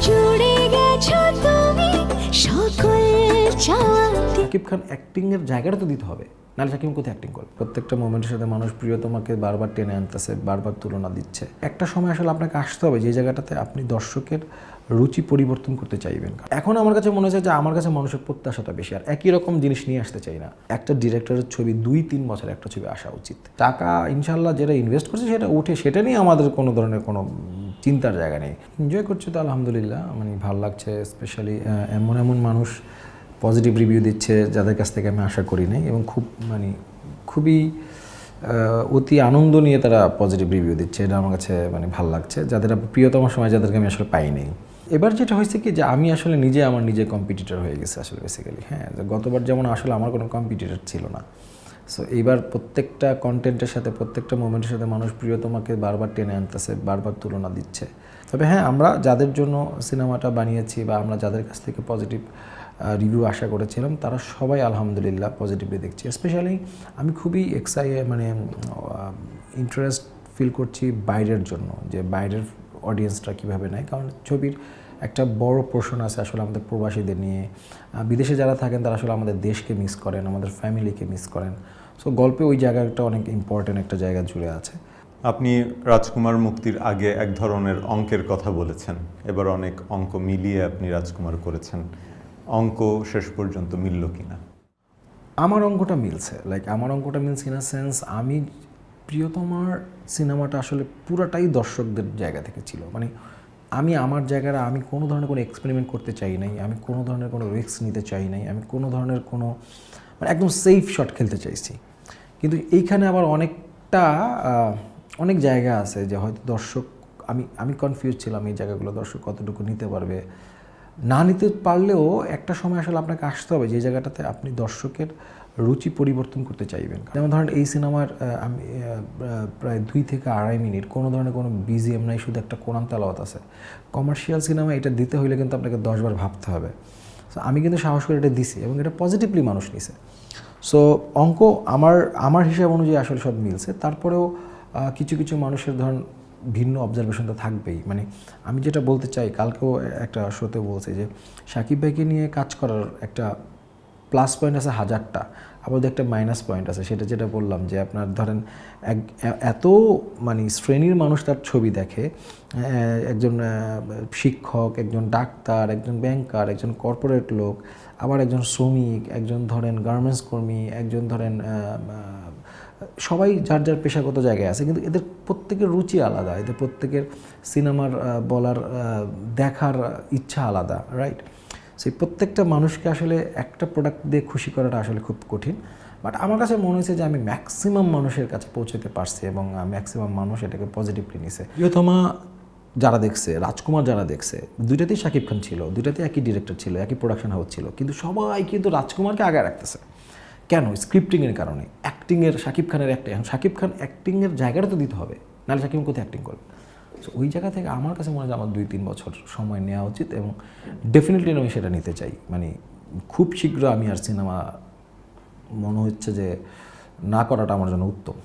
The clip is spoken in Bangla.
জুড়ে খান অ্যাক্টিংয়ের জায়গাটা তো দিতে হবে। নাহলে শাকিব কোথায় অ্যাক্টিং করবে? প্রত্যেকটা মোমেন্টের সাথে মানুষ প্রিয়তমাকে বারবার টেনে আনতেছে, বারবার তুলনা দিচ্ছে। একটা সময় আসলে আপনাকে আসতে হবে যে জায়গাটাতে আপনি দর্শকের রুচি পরিবর্তন করতে চাইবেন। এখন আমার কাছে মনে হচ্ছে যে আমার কাছে মানুষের প্রত্যাশাটা বেশি। আর একই রকম জিনিস নিয়ে আসতে চাই না। একটা ডিরেক্টরের ছবি দুই, তিন বছর একটা ছবি আসা উচিত। টাকা ইনশাল্লাহ যেটা ইনভেস্ট করছে সেটা উঠে, সেটা নিয়ে আমাদের কোনো ধরনের কোনো চিন্তার জায়গা নেই। এনজয় করছে তো আলহামদুলিল্লাহ। মানে ভালো লাগছে স্পেশালি এমন এমন মানুষ পজিটিভ রিভিউ দিচ্ছে যাদের কাছ থেকে আমি আশা করি নাই এবং খুব মানে খুবই অতি আনন্দ নিয়ে তারা পজিটিভ রিভিউ দিচ্ছে। এটা আমার কাছে মানে ভালো লাগছে। যাদের প্রিয়তম সময় যাদেরকে আমি আসলে পাই নাই। এবার যেটা হয়েছে কি যে আমি আসলে নিজে আমার নিজে কম্পিটিটর হয়ে গেছে আসলে বেসিক্যালি হ্যাঁ গতবার যেমন আসলে আমার কোনো কম্পিটিটর ছিল না। সো এইবার প্রত্যেকটা কন্টেন্টের সাথে, প্রত্যেকটা মোমেন্টের সাথে মানুষ প্রিয়তমাকে বারবার টেনে আনতেছে, বারবার তুলনা দিচ্ছে। তবে হ্যাঁ আমরা যাদের জন্য সিনেমাটা বানিয়েছি বা আমরা যাদের কাছ থেকে পজিটিভ রিভিউ আশা করেছিলাম, তারা সবাই আলহামদুলিল্লাহ পজিটিভলি দেখছি। স্পেশালি আমি খুবই এক্সাই মানে ইন্টারেস্ট ফিল করছি বাইরের জন্য, যে বাইরের অডিয়েন্সটা কীভাবে নেয়। কারণ ছবির একটা বড় পোর্শন আছে আসলে আমাদের প্রবাসীদের নিয়ে। বিদেশে যারা থাকেন, তারা আসলে আমাদের দেশকে মিস করেন, আমাদের ফ্যামিলিকে মিস করেন। সো গল্পে ওই জায়গাটা অনেক ইম্পর্টেন্ট একটা জায়গা জুড়ে আছে। আপনি রাজকুমার মুক্তির আগে এক ধরনের অঙ্কের কথা বলেছেন। এবার অনেক অঙ্ক মিলিয়ে আপনি রাজকুমার করেছেন। অঙ্ক শেষ পর্যন্ত মিলল কিনা? আমার অঙ্কটা মিলছে। লাইক আমার অঙ্কটা মিলছে ইন সেন্স আমি প্রিয়তমার সিনেমাটা আসলে পুরাটাই দর্শকদের জায়গা থেকে ছিল। মানে আমি আমার জায়গাটা আমি কোনো ধরনের কোনো এক্সপেরিমেন্ট করতে চাই নাই আমি কোনো ধরনের কোনো রিস্ক নিতে চাই নাই আমি কোনো ধরনের কোনো মানে একদম সেফ শট খেলতে চাইছি। কিন্তু এইখানে আবার অনেকটা অনেক জায়গা আছে যে হয়তো দর্শক, আমি আমি কনফিউজ ছিলাম এই জায়গাগুলো, দর্শক কতটুকু নিতে পারবে। না নিতে পারলেও একটা সময় আসলে আপনাকে আসতে হবে যে জায়গাটাতে আপনি দর্শকের রুচি পরিবর্তন করতে চাইবেন। যেমন ধরেন এই সিনেমার আমি প্রায় দুই থেকে আড়াই মিনিট, কোনো ধরনের কোনো বিজিএম নাই, শুধু একটা কোরআন তালাওয়াত আছে। কমার্শিয়াল সিনেমা এটা দিতে হইলে কিন্তু আপনাকে দশবার ভাবতে হবে। সো আমি কিন্তু সাহস করে এটা দিছি এবং এটা পজিটিভলি মানুষ নিছে। সো অঙ্ক আমার আমার হিসাব অনুযায়ী আসলে সব মিলছে। তারপরেও কিছু কিছু মানুষের ধরুন ভিন্ন অবজারভেশন তো থাকবেই। মানে আমি যেটা বলতে চাই, কালকেও একটা শোতে বলছে যে, সাকিব ভাইকে নিয়ে কাজ করার একটা প্লাস পয়েন্ট আছে হাজারটা। আবার একটা মাইনাস পয়েন্ট আছে। সেটা যেটা বললাম যে আপনার ধরেন এক এত মানে শ্রেণির মানুষ তার ছবি দেখে একজন শিক্ষক, একজন ডাক্তার, একজন ব্যাংকার একজন কর্পোরেট লোক, আবার একজন শ্রমিক, একজন ধরেন গার্মেন্টস কর্মী, একজন ধরেন সবাই যার যার পেশাগত জায়গায় আছে। কিন্তু এদের প্রত্যেকের রুচি আলাদা। এদের প্রত্যেকের সিনেমার বলার দেখার ইচ্ছা আলাদা রাইট সেই প্রত্যেকটা মানুষকে আসলে একটা প্রোডাক্ট দিয়ে খুশি করাটা আসলে খুব কঠিন। বাট আমার কাছে মনে হয়েছে যে আমি ম্যাক্সিমাম মানুষের কাছে পৌঁছতে পারছি এবং ম্যাক্সিমাম মানুষ এটাকে পজিটিভলি নিছে। প্রিয়তমা যারা দেখছে, রাজকুমার যারা দেখছে, দুইটাতেই শাকিব খান ছিল, দুইটাতেই একই ডিরেক্টর ছিল, একই প্রোডাকশন হাউস ছিল, কিন্তু সবাই কিন্তু রাজকুমারকে আগে রাখতেছে। কেন? স্ক্রিপ্টিংয়ের কারণে। অ্যাক্টিংয়ের শাকিব খানের একটা, এখন শাকিব খান অ্যাক্টিংয়ের জায়গাটা তো দিতে হবে, নাহলে শাকিব কোথায় অ্যাক্টিং করবে? ওই জায়গা থেকে আমার কাছে মনে হয় আমার দুই, তিন বছর সময় নেওয়া উচিত এবং ডেফিনেটলি আমি সেটা নিতে চাই। মানে খুব শীঘ্র আমি আর সিনেমা মনে হচ্ছে যে না করাটা আমার জন্য উত্তম।